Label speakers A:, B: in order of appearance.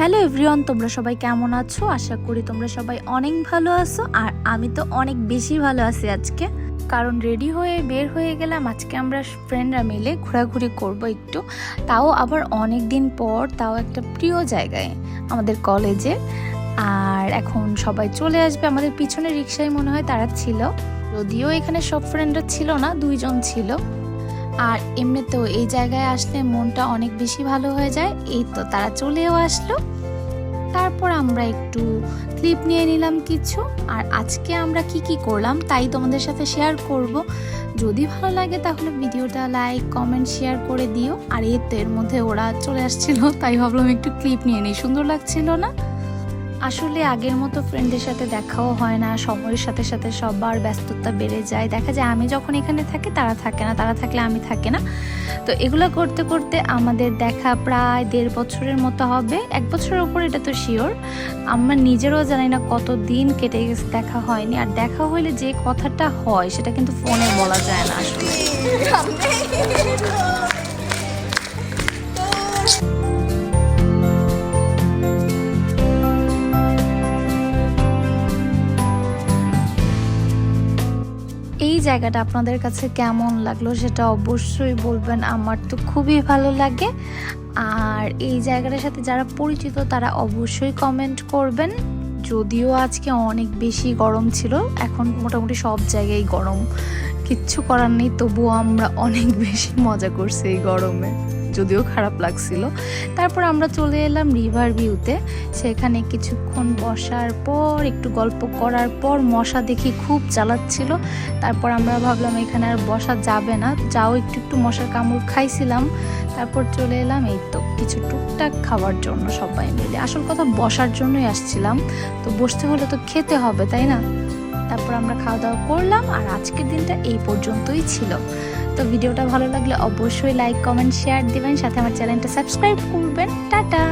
A: Hello everyone তোমরা সবাই কেমন আছো? আশা করি তোমরা সবাই অনেক ভালো আছো, আর আমি তো অনেক বেশি ভালো আছি আজকে। কারণ রেডি হয়ে বের হয়ে গেলাম, আজকে আমরা ফ্রেন্ডরা মিলে ঘোরাঘুরি করব একটু। তাও আবার অনেক দিন পর, তাও একটা প্রিয় জায়গায়, আমাদের কলেজে আর এখন সবাই চলে আসবে, আমাদের পিছনে রিক্সায় মনে হয় তারা ছিল। যদিও এখানে সব ফ্রেন্ডরা ছিল না, দুইজন ছিল। আর এমনিতেও এই জায়গায় আসলে মনটা অনেক বেশি ভালো হয়ে যায়। এই তো তারা চলেও আসলো। তারপর আমরা একটু ক্লিপ নিয়ে নিলাম কিছু। আর আজকে আমরা কি কি করলাম তাই তোমাদের সাথে শেয়ার করব। যদি ভালো লাগে তাহলে ভিডিওটা লাইক কমেন্ট শেয়ার করে দিও। আর এর মধ্যে ওরা চলে আসছিল, তাই ভাবলাম একটু ক্লিপ নিয়ে নিই। সুন্দর লাগছিল না? আসলে আগের মতো ফ্রেন্ডের সাথে দেখাও হয় না, সময়ের সাথে সাথে সবার ব্যস্ততা বেড়ে যায়। দেখা যায় আমি যখন এখানে থাকি, তারা থাকে না, তারা থাকলে আমি থাকি না। তো এগুলো করতে করতে আমাদের দেখা প্রায় দেড় বছরের মতো হবে। এক বছরের উপর এটা তো শিওর আমরা নিজেরও জানি না কত দিন কেটে গেছে, দেখা হয়নি। আর দেখা হইলে যে কথাটা হয়, সেটা কিন্তু ফোনে বলা যায় না আসলে। এই জায়গাটা আপনাদের কাছে কেমন লাগল সেটা অবশ্যই বলবেন। আমার তো খুবই ভালো লাগে। আর এই জায়গাটার সাথে যারা পরিচিত তারা অবশ্যই কমেন্ট করবেন। যদিও আজকে অনেক বেশি গরম ছিল, এখন মোটামুটি সব জায়গায় গরম। কিচ্ছু করার নেই, তবুও আমরা অনেক বেশি মজা করছি এই গরমে। যদিও খারাপ লাগছিল। তারপর আমরা চলে এলাম রিভার ভিউতে সেখানে কিছুক্ষণ বসার পর, একটু গল্প করার পর মশা দেখি খুব চালাচ্ছিল। তারপর আমরা ভাবলাম এখানে আর বসা যাবে না। যাও, একটু একটু মশার কামড় খাইছিলাম। তারপর চলে এলাম এই তো, কিছু টুকটাক খাওয়ার জন্য সবাই মিলে। আসল কথা, বসার জন্যই আসছিলাম। তো বসতে হলে তো খেতে হবে, তাই না? তারপর আমরা খাওয়া দাওয়া করলাম আর আজকের দিনটা এই পর্যন্তই ছিল। তো ভিডিওটা ভালো লাগলে অবশ্যই লাইক কমেন্ট শেয়ার দিবেন, সাথে আমার চ্যানেলটা সাবস্ক্রাইব করবেন। টাটা!